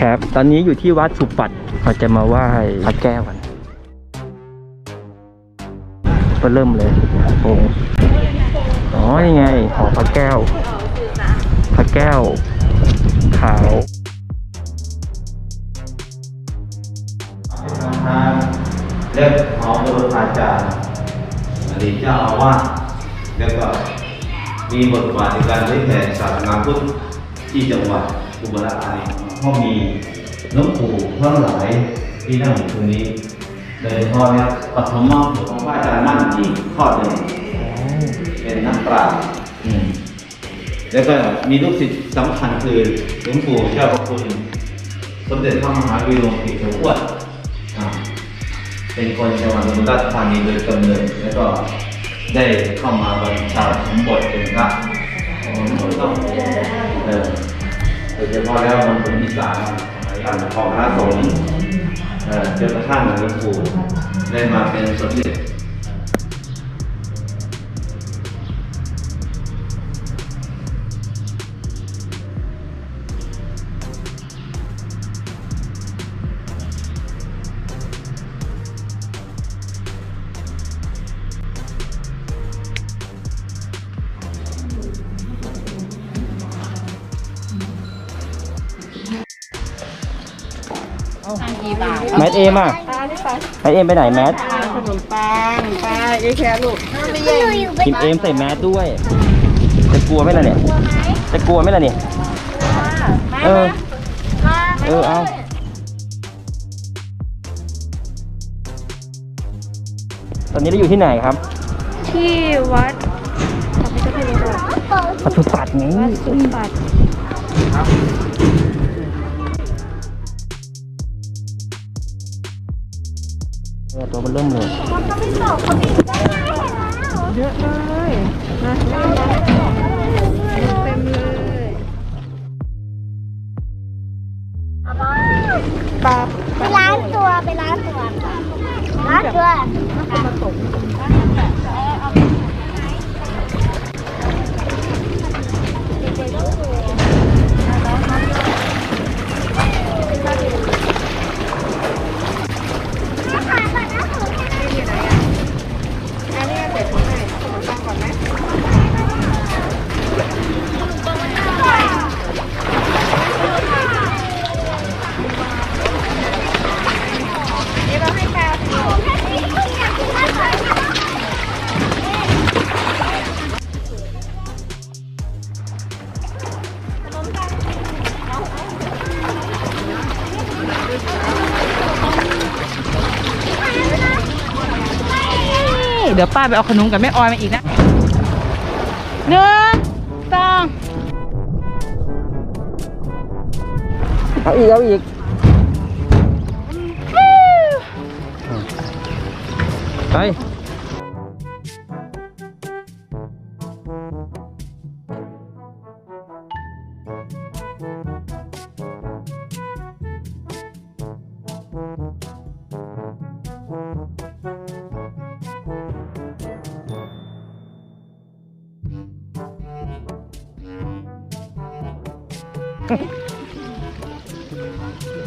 ครับตอนนี้อยู่ที่วัดสุปัตเราจะมาไหว้พระแก้วกันก็เริ่มเลยโอ้อ๋อนี่ไงหอพระแก้ว พระแก้ว ขาวทางเรียกหอบุรพาจารย์อดีตเจ้าอาวาสแล้วก็มีบทบาทในการเผยแผ่ศาสนาพุทธ ที่จังหวัดอุบลราชธานีก็มีหลวงปู่ทั้งหลายที่นั่งอยู่ตรงนี้โดยเฉพาะเนี่ยปฐมบทของพระอาจารย์มั่นอีกข้อหนึ่งเป็นนักปราชญ์แล้วก็มีลูกศิษย์สำคัญคือหลวงปู่เจ้าพระคุณสมเด็จพระมหาวีรวงศ์ปิโสอ้วนเป็นคนจังหวัดอุบลราชธานีโดยกำเนิดแล้วก็ได้เข้ามาบรรชาสมบทเป็นพระของต้อง เออโดยเฉพาะแล้วมันเป็นอีสานกางของพระสงฆ์เออจนกระทั่งหลวงปู่ได้มาเป็นสมเด็จ กี่บาทแมทเอมอะแมทเอมไปไหนแมทขนมปังไปไอ้แค่ลูกไม่ใช่คิมเอมใส่แมสด้วย จะกลัวไหมล่ะเนี่ย จะกลัวไหมล่ะเนี่ยเออเออเอาตอนนี้เราอยู่ที่ไหนครับ ที่วัดปทุปัตไงสุปัต เออตัวมันเริ่มเลยเยอะเลยนะเต็มเลยปลาไปล้างตัวไปล้างตัวล้างตัวมาตก เดี๋ยวป้าไปเอาขนมกับแม่ออยมาอีกนะหนึ่งสองเอาอีกเอาอีกไป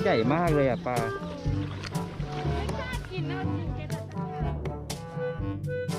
ใหญ่มากเลยอะปลา ไม่กล้ากินนะ